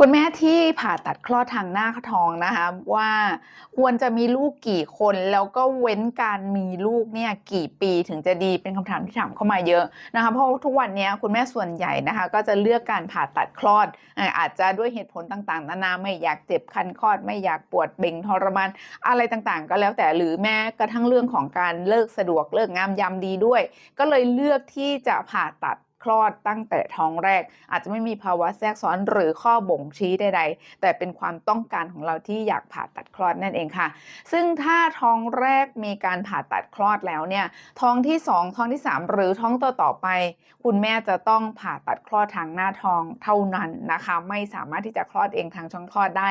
คุณแม่ที่ผ่าตัดคลอดทางหน้าท้องนะคะว่าควรจะมีลูกกี่คนแล้วก็เว้นการมีลูกเนี่ยกี่ปีถึงจะดีเป็นคำถามที่ถามเข้ามาเยอะนะคะเพราะทุกวันนี้คุณแม่ส่วนใหญ่นะคะก็จะเลือกการผ่าตัดคลอดเอ่ออาจจะด้วยเหตุผลต่างๆ นานาไม่อยากเจ็บคันคลอด ไม่อยากปวดเบ่งทรมานอะไรต่างๆ ก็แล้วแต่หรือแม้กระทั่งเรื่องของการเลิกสะดวกเลิกงามยามดีด้วย ก็เลยเลือกที่จะผ่าตัด คลอดตั้งแต่ท้องแรก อาจจะไม่มีภาวะแทรกซ้อนหรือข้อบ่งชี้ใดๆ แต่เป็นความต้องการของเราที่อยากผ่าตัดคลอดนั่นเองค่ะ ซึ่งถ้าท้องแรกมีการผ่าตัดคลอดแล้วเนี่ยท้องที่ 2 ท้องที่ 3 หรือท้องต่อต่อไป คุณแม่จะต้องผ่าตัดคลอดทางหน้าท้องเท่านั้นนะคะ ไม่สามารถที่จะคลอดเองทางช่องคลอดได้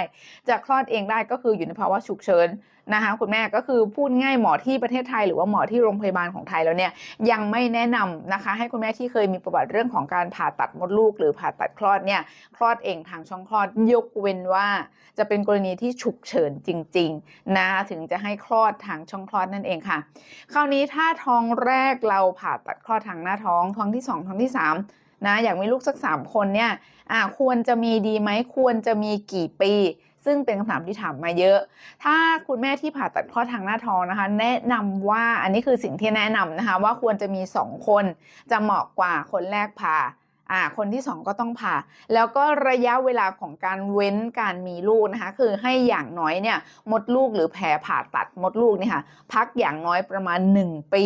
จะคลอดเองได้ก็คืออยู่ในภาวะฉุกเฉินนะคะคุณแม่ก็คือพูดง่ายหมอที่ประเทศไทย หรือว่าหมอที่โรงพยาบาลของไทยแล้วเนี่ยยังไม่แนะนำนะคะ ให้คุณแม่ที่เคยมีประวัติเรื่องของการผ่าตัดมดลูก หรือผ่าตัดคลอดเนี่ยคลอดเองทางช่องคลอดยกเว้นว่า จะเป็นกรณีที่ฉุกเฉินจริงๆนะถึงจะให้คลอดทางช่องคลอดนั่นเองค่ะ คราวนี้ถ้าท้องแรกเราผ่าตัดคลอดทางหน้าท้อง ท้องที่ 2 ท้องที่ 3นะอยากมีลูกสัก 3 คนเนี่ยควรจะมีดีไหมควรจะมีกี่ปี ซึ่งเป็นคำถามที่ถามมาเยอะ ถ้าคุณแม่ที่ผ่าตัดข้อทางหน้าท้องนะคะ แนะนำว่าอันนี้คือสิ่งที่แนะนำนะคะ ว่าควรจะมี 2 คนจะเหมาะกว่าคนแรกผ่า อ่าคนที่ 2 ก็ต้องผ่า แล้วก็ระยะเวลาของการเว้นการมีลูกนะคะ คือให้อย่างน้อยเนี่ยมดลูกหรือแผลผ่าตัดมดลูกเนี่ยค่ะพักอย่างน้อยประมาณ 1 ปี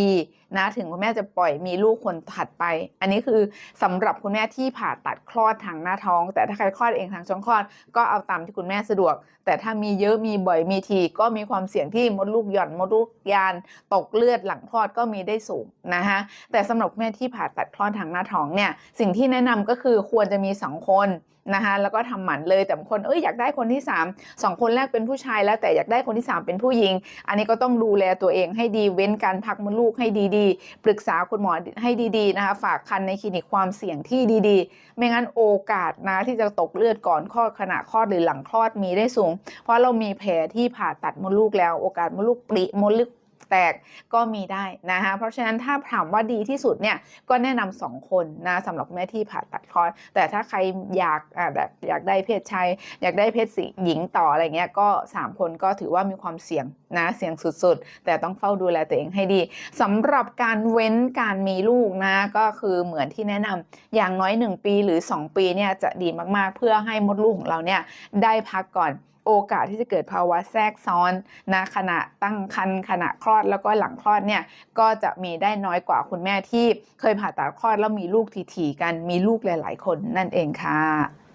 นะถึงคุณแม่จะปล่อยมีลูกคนถัดไป อันนี้คือสำหรับคุณแม่ที่ผ่าตัดคลอดทางหน้าท้อง แต่ถ้าใครคลอดเองทางช่องคลอด ก็เอาตามที่คุณแม่สะดวก แต่ถ้ามีเยอะมีบ่อยมีทีก็มีความเสี่ยงที่มดลูกหย่อนมดลูกยาน ตกเลือดหลังคลอดก็มีได้สูงนะคะแต่สำหรับแม่ที่ผ่าตัดคลอดทางหน้าท้องเนี่ยสิ่งที่แแนะนำก็คือควรจะมี 2 คนนะคะแล้วก็ทำหมันเลยแต่บางคนเอ้ยอยากได้คนที่ 3 2 คนแรกเป็นผู้ชายแล้วแต่อยากได้คนที่ 3 เป็นผู้หญิง อันนี้ก็ต้องดูแลตัวเองให้ดีเว้นการพักมดลูกให้ดีๆ ปรึกษาคุณหมอให้ดีๆนะคะฝากคันในคลินิกความเสี่ยงที่ดีๆ ไม่งั้นโอกาสนะที่จะตกเลือดก่อนคลอดขณะคลอดหรือหลังคลอดมีได้สูง เพราะเรามีแผลที่ผ่าตัดมดลูกแล้วโอกาสมดลูกปริมดลูก แตกก็มีได้นะคะเพราะฉะนั้นถ้าถามว่าดีที่สุดเนี่ยก็แนะนำสองคนนะสำหรับแม่ที่ผ่าตัดคลอดแต่ถ้าใครอยากอ่าแบบอยากได้เพศชายอยากได้เพศหญิงต่ออะไรเงี้ยก็ 3 คนก็ถือว่ามีความเสี่ยงนะเสี่ยงสุดๆ แต่ต้องเฝ้าดูแลตัวเองให้ดีสำหรับการเว้นการมีลูกนะก็คือเหมือนที่แนะนำอย่างน้อย 1 ปีหรือ 2 ปีเนี่ยจะดีมากๆ เพื่อให้มดลูกของเราเนี่ยได้พักก่อน โอกาสที่จะเกิดภาวะแทรกซ้อนนะขณะตั้งครรภ์ขณะคลอดแล้วก็หลังคลอดเนี่ยก็จะมีได้น้อยกว่าคุณแม่ที่เคยผ่าตัดคลอดแล้วมีลูกทีๆกันมีลูกหลาย ๆ คนนั่นเองค่ะ